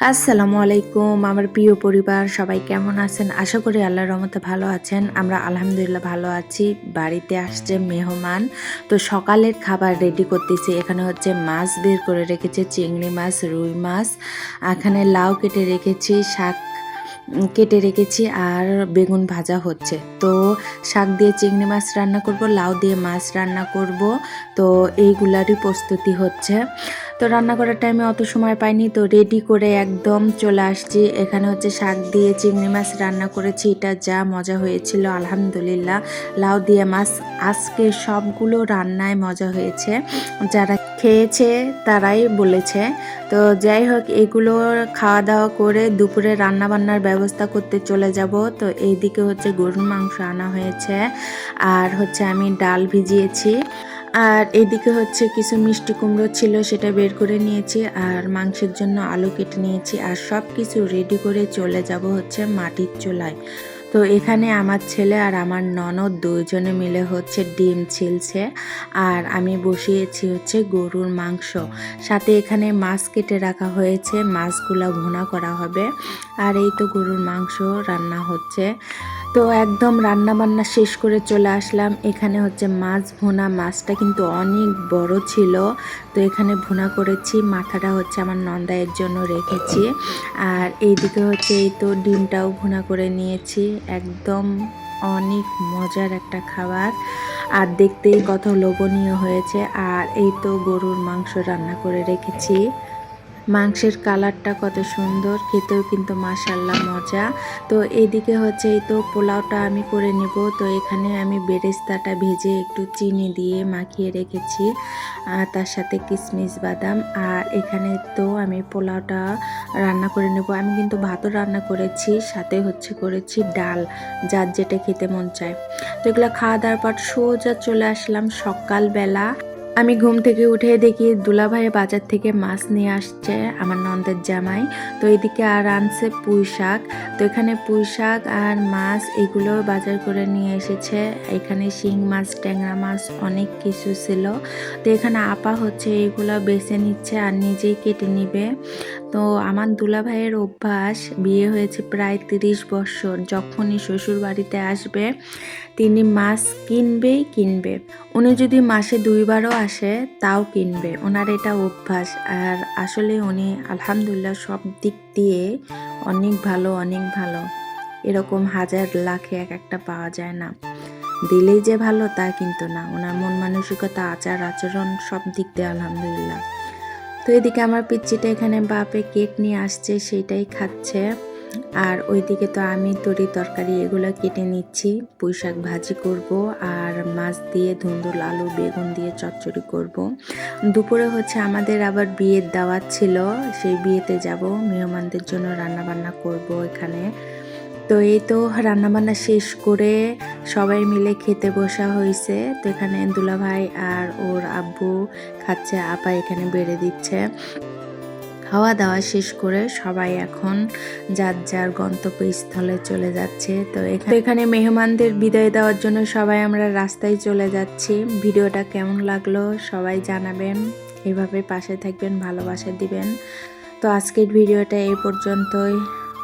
আসসালামু আলাইকুম, আমার প্রিয় পরিবার, সবাই কেমন আছেন? আশা করি আল্লাহর রহমতে ভালো আছেন। আমরা আলহামদুলিল্লাহ ভালো আছি। বাড়িতে আসছে মেহমান। তো সকালের খাবার রেডি করতেছি। এখানে হচ্ছে মাছ বের করে রেখেছে, চিংড়ি মাছ, রুই মাছ। এখানে লাউ কেটে রেখেছি, শাক কেটে রেখেছি আর বেগুন ভাজা হচ্ছে। তো শাক দিয়ে চিংড়ি মাছ রান্না করব, লাউ দিয়ে মাছ রান্না করব। তো এইগুলারই প্রস্তুতি হচ্ছে। তো রান্না করার টাইমে অত সময় পাইনি, তো রেডি করে একদম চলে আসছি। এখানে হচ্ছে শাক দিয়ে চিংড়ি মাছ রান্না করেছি, এটা যা মজা হয়েছিল, আলহামদুলিল্লাহ। লাউ দিয়ে মাছ, আজকে সবগুলো রান্নায় মজা হয়েছে। যারা খেয়েছে তারাই বলেছে। তো যাই হোক, এগুলো খাওয়া দাওয়া করে দুপুরে রান্না বান্নার ব্যবস্থা করতে চলে যাব। তো এইদিকে হচ্ছে গরুর মাংস আনা হয়েছে। আর হচ্ছে আমি ডাল ভিজিয়েছি। আর এদিকে হচ্ছে কিছু মিষ্টি কুমড়ো ছিল, সেটা বের করে নিয়েছি আর মাংসের জন্য আলু কেটে নিয়েছি আর সব কিছু রেডি করে চলে যাব হচ্ছে মাটির চুলায়। তো এখানে আমার ছেলে আর আমার ননদ দুজনে মিলে হচ্ছে ডিম ছিলছে আর আমি বসিয়েছি হচ্ছে গরুর মাংস। সাথে এখানে মাছ কেটে রাখা হয়েছে, মাছগুলো ভুনা করা হবে। আর এই তো গরুর মাংস রান্না হচ্ছে। তো একদম রান্না বান্না শেষ করে চলে আসলাম। এখানে হচ্ছে মাছ ভুনা। মাছটা কিন্তু অনেক বড় ছিল। তো এখানে ভুনা করেছি। মাথাটা হচ্ছে আমার নন্দায়ের জন্য রেখেছি। আর এইদিকে হচ্ছে এই তো ডিমটাও ভুনা করে নিয়েছি। একদম অনেক মজার একটা খাবার। আর দেখতেই কত লোভনীয় হয়েছে। আর এই তো গরুর মাংস রান্না করে রেখেছি। মাংসের কালারটা কত সুন্দর, খেতেও কিন্তু মাশাল্লাহ মজা। তো এদিকে হচ্ছে এই তো পোলাওটা আমি করে নেব। তো এখানে আমি বেরেস্তাটা ভেজে একটু চিনি দিয়ে মাখিয়ে রেখেছি, আর তার সাথে কিশমিশ বাদাম। আর এখানে তো আমি পোলাওটা রান্না করে নেব। আমি কিন্তু ভাতও রান্না করেছি, সাথে হচ্ছে করেছি ডাল, যার যেটা খেতে মন চায়। তো এগুলো খাওয়া দাওয়ার পর সোজা চলে আসলাম সকালবেলা। আমি ঘুম থেকে উঠে দেখি দুলাভাই বাজার থেকে মাছ নিয়ে আসছে আমার নন্দের জামাই। তো এদিকে আর আনছে পুঁই শাক। তো এখানে পুঁই শাক আর মাছ এগুলো বাজার করে নিয়ে এসেছে। এখানে শিং মাছ, ট্যাংরা মাছ অনেক কিছু ছিল। তো এখানে আপা হচ্ছে এগুলো বেছে নিচ্ছে আর নিজেই কেটে নিবে। তো আমার দুলাভাইয়ের অভ্যাস, বিয়ে হয়েছে প্রায় তিরিশ বছর। যখনই শ্বশুর বাড়িতে আসবে, তিনি মাছ কিনবেই কিনবে। উনি যদি মাসে দুইবারও আসে, তাও কিনবে। ওনার এটা অভ্যাস। আর আসলে উনি আলহামদুলিল্লাহ সব দিক দিয়ে অনেক ভালো অনেক ভালো। এরকম হাজার লাখে এক একটা পাওয়া যায় না। দিলেই যে ভালো, তা কিন্তু না। ওনার মন মানসিকতা আচার আচরণ সব দিক দিয়ে আলহামদুলিল্লাহ। তো এদিকে আমার পিচ্চিটা এখানে বাপে কেক নিয়ে আসছে সেটাই খাচ্ছে। আর ওইদিকে তো আমি তরি তরকারি এগুলো কেটে নিচ্ছি পুঁই শাক ভাজি করব আর মাছ দিয়ে ধুন্দুল, আলু, বেগুন দিয়ে চচ্চড়ি করব। দুপুরে হচ্ছে আমাদের আবার বিয়ের দাওয়াত ছিল, সেই বিয়েতে যাব, মেহমানদের জন্য রান্না বান্না করব এখানে। তো এই তো রান্নাবান্না শেষ করে সবাই মিলে খেতে বসা হয়েছে তো এখানে দুলাভাই আর ওর আব্বু খাচ্ছে, আপা এখানে বেড়ে দিচ্ছে। খাওয়া দাওয়া শেষ করে সবাই এখন যার যার গন্তব্যস্থলে চলে যাচ্ছে। তো এখানে মেহমানদের বিদায় দেওয়ার জন্য সবাই আমরা রাস্তায় চলে যাচ্ছি। ভিডিওটা কেমন লাগল সবাই জানাবেন। এভাবে পাশে থাকবেন, ভালোবাসা দিবেন। তো আজকের ভিডিওটা এই পর্যন্তই।